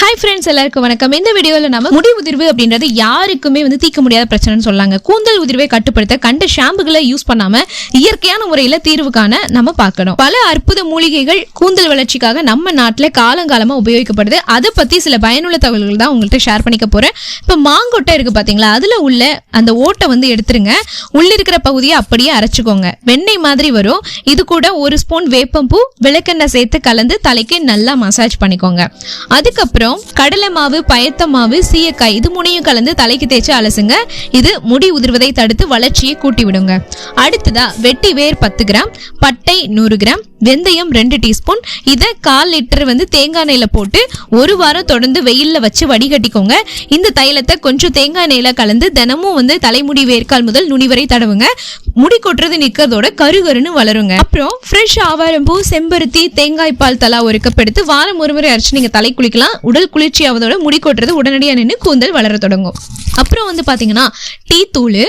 Hi friends எல்லாருக்கும் வணக்கம். இந்த வீடியோவில் நம்ம முடி உதிர்வு அப்படின்றது யாருக்குமே வந்து தீர்க்க முடியாத பிரச்சனைன்னு சொல்லாங்க. கூந்தல் உதிர்வை கட்டுப்படுத்த கண்ட ஷாம்புகளை யூஸ் பண்ணாமல் இயற்கையான முறையில் தீர்வு காண நம்ம பார்க்கணும். பல அற்புத மூலிகைகள் கூந்தல் வளர்ச்சிக்காக நம்ம நாட்டில் காலங்காலமாக உபயோகிக்கப்படுது. அதை பற்றி சில பயனுள்ள தகவல்கள் தான் உங்கள்கிட்ட ஷேர் பண்ணிக்க போகிறேன் இப்போ மாங்கொட்டை இருக்குது பார்த்தீங்களா அதில் உள்ள அந்த ஓட்டை வந்து எடுத்துருங்க. உள்ளே இருக்கிற பகுதியை அப்படியே அரைச்சிக்கோங்க. வெண்ணெய் மாதிரி வரும். இது கூட ஒரு ஸ்பூன் வேப்பம்பூ விளக்கெண்ணெய் சேர்த்து கலந்து தலைக்கு நல்லா மசாஜ் பண்ணிக்கோங்க. அதுக்கப்புறம் அப்புறம் கடலை மாவு பயத்த மாவு சீயக்காய் இது மூணையும் கலந்து தலைக்கு தேய்ச்சி அலசுங்க. இது முடி உதிர்வதை தடுத்து வளர்ச்சியை கூட்டி விடுங்க அடுத்ததா வெட்டி வேர் பத்து கிராம் பட்டை நூறு கிராம் வெந்தயம் ரெண்டு டீஸ்பூன். இதை கால் லிட்டர் வந்து தேங்காய் எண்ணெயில போட்டு ஒரு வாரம் தொடர்ந்து வெயில்ல வச்சு வடிகட்டிக்கோங்க. இந்த தைலத்தை கொஞ்சம் தேங்காய் எண்ணெயில கலந்து தினமும் வந்து தலைமுடி வேர்க்கால் முதல் நுனி வரை தடவுங்க. முடி கொட்டுறது நிக்கிறதோட கருகருன்னு வளருங்க. அப்புறம் ஃப்ரெஷ் ஆவாரம்பூ செம்பருத்தி தேங்காய் பால் தலா ஒரு கப் எடுத்து வாரம் ஒரு முறை அரைச்சு நீங்க தலை குளிக்கலாம். உடல் குளிர்ச்சி ஆவதோட முடி கொட்டுறது உடனடியாக நின்று கூந்தல் வளர தொடங்கும். அப்புறம் வந்து பாத்தீங்கன்னா டீ தூள்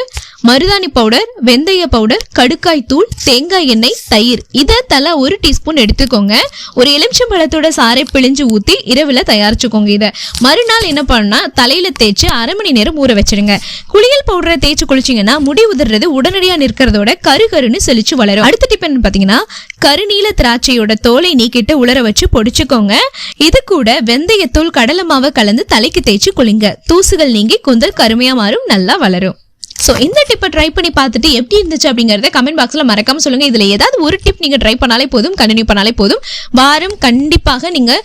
மருதாணி பவுடர் வெந்தய பவுடர் கடுக்காய் தூள் தேங்காய் எண்ணெய் தயிர். இதை தலா ஒரு டீஸ்பூன் எடுத்துக்கோங்க. ஒரு எலுமிச்சம் பழத்தோட சாறை பிழிஞ்சு ஊற்றி இரவில் தயாரிச்சுக்கோங்க இதை. மறுநாள் என்ன பண்ணா தலையில் தேய்ச்சி அரை மணி நேரம் ஊற வச்சிடுங்க. குளியல் பவுடரை தேய்ச்சி குளிச்சிங்கன்னா முடி உதிர்றது உடனடியாக நிற்கிறதோட கரு கருன்னு செழிச்சு வளரும். அடுத்த டிப் என்ன பார்த்தீங்கன்னா கருநீல திராட்சையோட தோலை நீக்கிட்டு உலர வச்சு பொடிச்சுக்கோங்க. இது கூட வெந்தயத்தூள் கடலை மாவை கலந்து தலைக்கு தேய்ச்சி குளிங்க. தூசுகள் நீங்கி குந்தல் கருமையாக மாறும் நல்லா வளரும். ஸோ இந்த டிப்பை ட்ரை பண்ணி பார்த்துட்டு எப்படி இருந்துச்சு அப்படிங்கிறத கமெண்ட் பாக்ஸில் மறக்காம சொல்லுங்கள் இதில் ஏதாவது ஒரு டிப் நீங்கள் ட்ரை பண்ணாலே போதும் கண்டினியூ பண்ணாலே போதும். வாரம் கண்டிப்பாக நீங்கள்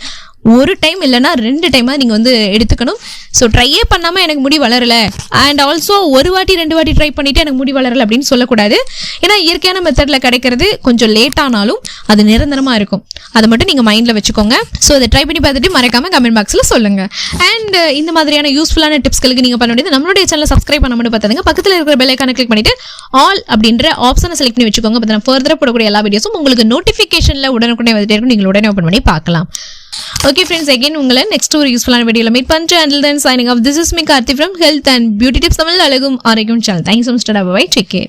ஒரு டைம் இல்லைன்னா ரெண்டு டைமாக நீங்கள் வந்து எடுத்துக்கணும். ஸோ ட்ரையே பண்ணாமல் எனக்கு முடி வளரலை. அண்ட் ஆல்சோ ஒரு வாட்டி ரெண்டு வாட்டி ட்ரை பண்ணிவிட்டு எனக்கு முடி வளரலை அப்படின்னு சொல்லக்கூடாது. ஏன்னா இயற்கையான மெத்தடில் கிடைக்கிறது கொஞ்சம் லேட்டானாலும் அது நிரந்தரமாக இருக்கும். அதை மட்டும் நீங்கள் மைண்டில் வச்சுக்கோங்க. ஸோ அதை ட்ரை பண்ணி பார்த்துட்டு மறக்காமல் கமெண்ட் பாக்ஸில் சொல்லுங்கள் அண்ட் uh, இந்த மாதிரியான யூஸ்ஃபுல்லான டிப்ஸ்களுக்கு நீங்கள் பண்ண வேண்டியது நம்மளுடைய சேனலை சப்ஸ்கிரைப் பண்ண மட்டும் பார்த்துங்க பக்கத்தில் இருக்கிற பெல்லைக்கான கிளிக் பண்ணிவிட்டு ஆல் அப்படின்ற ஆப்ஷனை செலக்ட் பண்ணி வச்சுக்கோங்க. அப்போ நான் ஃபர்தராக போடக்கூடிய எல்லா வீடியோஸும் உங்களுக்கு நோட்டிஃபிகேஷனில் உடனுக்குடனே வந்துட்டே இருக்கும். நீங்கள் உடனே ஓப்பன் பண்ணி பார்க்கலாம். ஓகே ஃப்ரெண்ட்ஸ் அகைன் உங்களை நெக்ஸ்ட் ஒரு யூஸ்ஃபுல்லான வீடியோவில் மீட் பண்ணுறேன் until then signing off this is me Karthi from health and beauty tips Tamil அழகும் ஆரோக்கியம் channel thanks mister Abhay take care